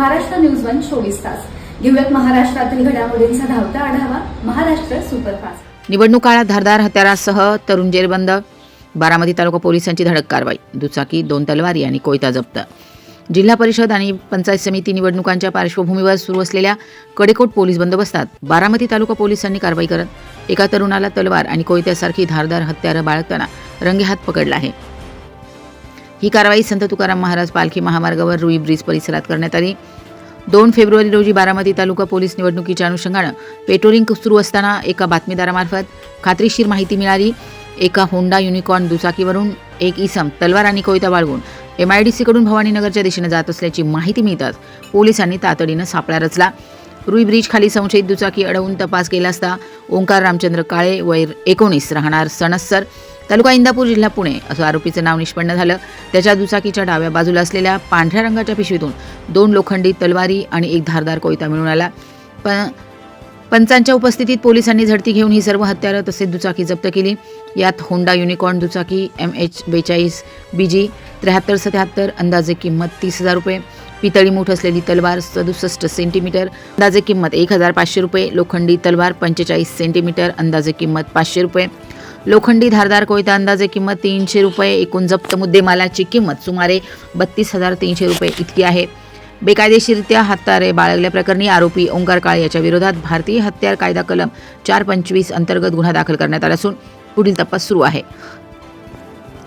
Maharashtra news one चोवीस तास. घेऊयात महाराष्ट्रातील घडामोडींचा धावता आढावा. महाराष्ट्र सुपरफास्ट. निवडणूक काळात धारदार हत्यारासह तरुण जेरबंद. बारामती तालुका पोलिसांची धडक कारवाई. दुचाकी दोन तलवारी आणि कोयता जप्त. जिल्हा परिषद आणि पंचायत समिती निवडणुकांच्या पार्श्वभूमीवर सुरू असलेल्या कडेकोट पोलीस बंदोबस्तात बारामती तालुका पोलिसांनी कारवाई करत एका तरुणाला तलवार आणि कोयत्यासारखी धारदार हत्यारं बाळगताना रंगेहात पकडला आहे. ही कारवाई संत तुकाराम महाराज पालखी महामार्गावर रुई ब्रिज परिसरात करण्यात आली. दोन फेब्रुवारी रोजी बारामती तालुका पोलीस निवडणुकीच्या अनुषंगानं पेट्रोलिंग सुरू असताना एका बातमीदारामार्फत खात्रीशीर माहिती मिळाली. एका होंडा युनिकॉर्न दुचाकीवरून एक इसम तलवार आणि कोयता बाळगून एमआयडीसीकडून भवानीनगरच्या दिशेनं जात असल्याची माहिती मिळताच पोलिसांनी तातडीनं सापळा रचला. रुई ब्रिज खाली संशयित दुचाकी अडवून तपास केला असता ओंकार रामचंद्र काळे वय एकोणीस राहणार सणस्सर. तालुका इंदापूर जिल्हा पुणे असं आरोपीचं नाव निष्पन्न झालं. त्याच्या दुचाकीच्या डाव्या बाजूला असलेल्या पांढऱ्या रंगाच्या पिशवीतून दोन लोखंडी तलवारी आणि एक धारदार कोयता मिळून आला. पण पंचांच्या उपस्थितीत पोलिसांनी झडती घेऊन ही सर्व हत्यारं तसेच दुचाकी जप्त केली. यात होंडा युनिकॉर्न दुचाकी एम एच बेचाळीस बी जी त्र्याहत्तर सत्याहत्तर अंदाजे किंमत तीस हजार रुपये पितळी मूठ असलेली तलवार सदुसष्ट सेंटीमीटर अंदाजे किंमत एक हजार पाचशे रुपये. लोखंडी तलवार पंचेचाळीस सेंटीमीटर अंदाजे किंमत पाचशे रुपये. लोखंडी धारदार कोयता अंदाजे किंमत तीनशे रुपये. एकूण जप्त मुद्देमालाची किंमत सुमारे बत्तीस हजार तीनशे रुपये इतकी आहे. बेकायदेशीरित्या हत्यारे बाळगल्याप्रकरणी आरोपी ओंकार काळे याच्या विरोधात भारतीय हत्यार कायदा कलम चार पंचवीस अंतर्गत गुन्हा दाखल करण्यात आला असून पुढील तपास सुरू आहे.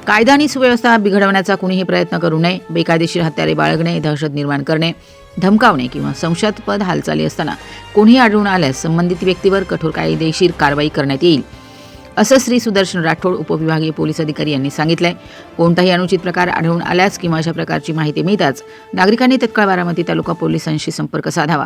कायदा आणि सुव्यवस्था बिघडवण्याचा कुणीही प्रयत्न करू नये. बेकायदेशीर हत्यारे बाळगणे दहशत निर्माण करणे धमकावणे किंवा संशयास्पद हालचाली असताना कोणीही आढळून आल्यास संबंधित व्यक्तीवर कठोर कायदेशीर कारवाई करण्यात येईल. असं श्री सुदर्शन राठोड उपविभागीय पोलीस अधिकारी यांनी सांगितलंय. कोणताही अनुचित प्रकार आढळून आल्यास किंवा अशा प्रकारची माहिती मिळताच नागरिकांनी तत्काळ बारामती तालुका पोलिसांशी संपर्क साधावा.